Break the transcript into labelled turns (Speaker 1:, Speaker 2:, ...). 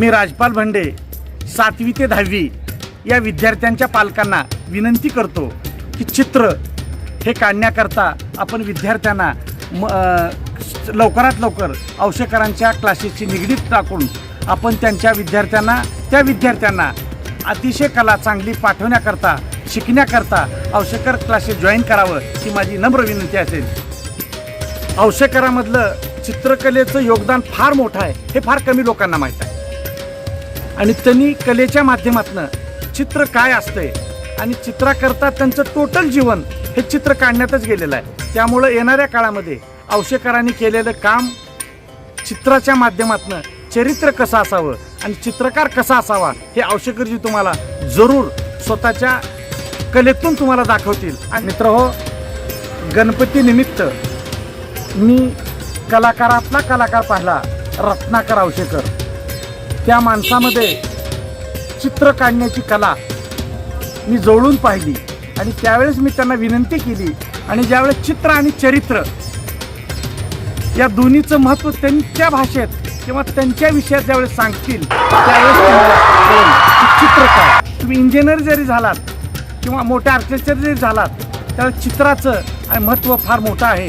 Speaker 1: मी राजपाल भंडे सातवी ते दहावी या विद्यार्थ्यांच्या पालकांना विनंती करतो की चित्र हे काढण्याकरता आपण विद्यार्थ्यांना म लवकरात लवकर औषधकरांच्या क्लासेसची निगडीत टाकून आपण त्यांच्या विद्यार्थ्यांना त्या विद्यार्थ्यांना अतिशय कला चांगली पाठवण्याकरता शिकण्याकरता औषधकर क्लासेस जॉईन करावं ही माझी नम्र विनंती असेल. औषधकरामधलं चित्रकलेचं योगदान फार मोठं आहे हे फार कमी लोकांना माहीत आहे. आणि त्यांनी कलेच्या माध्यमातनं चित्र काय असतंय आणि चित्राकरता त्यांचं टोटल जीवन हे चित्र काढण्यातच गेलेलं आहे. त्यामुळं येणाऱ्या काळामध्ये अवशेकरांनी केलेलं काम चित्राच्या माध्यमातनं चरित्र कसं असावं आणि चित्रकार कसा असावा हे अवशेकरजी तुम्हाला जरूर स्वतःच्या कलेतून तुम्हाला दाखवतील. आणि मित्र हो गणपतीनिमित्त मी कलाकारातला कलाकार पाहिला रत्नाकर औषेकर त्या माणसामध्ये चित्र काढण्याची कला मी जवळून पाहिली. आणि त्यावेळेस मी त्यांना विनंती केली. आणि ज्यावेळेस चित्र आणि चरित्र या दोन्हीचं महत्त्व त्यांच्या भाषेत किंवा त्यांच्या विषयात ज्यावेळेस सांगतील त्यावेळेस तुम्हाला चित्र काय. तुम्ही इंजिनियर जरी झालात किंवा मोठ्या आर्किटेक्चर जरी झालात त्यावेळेस चित्राचं महत्त्व फार मोठं आहे.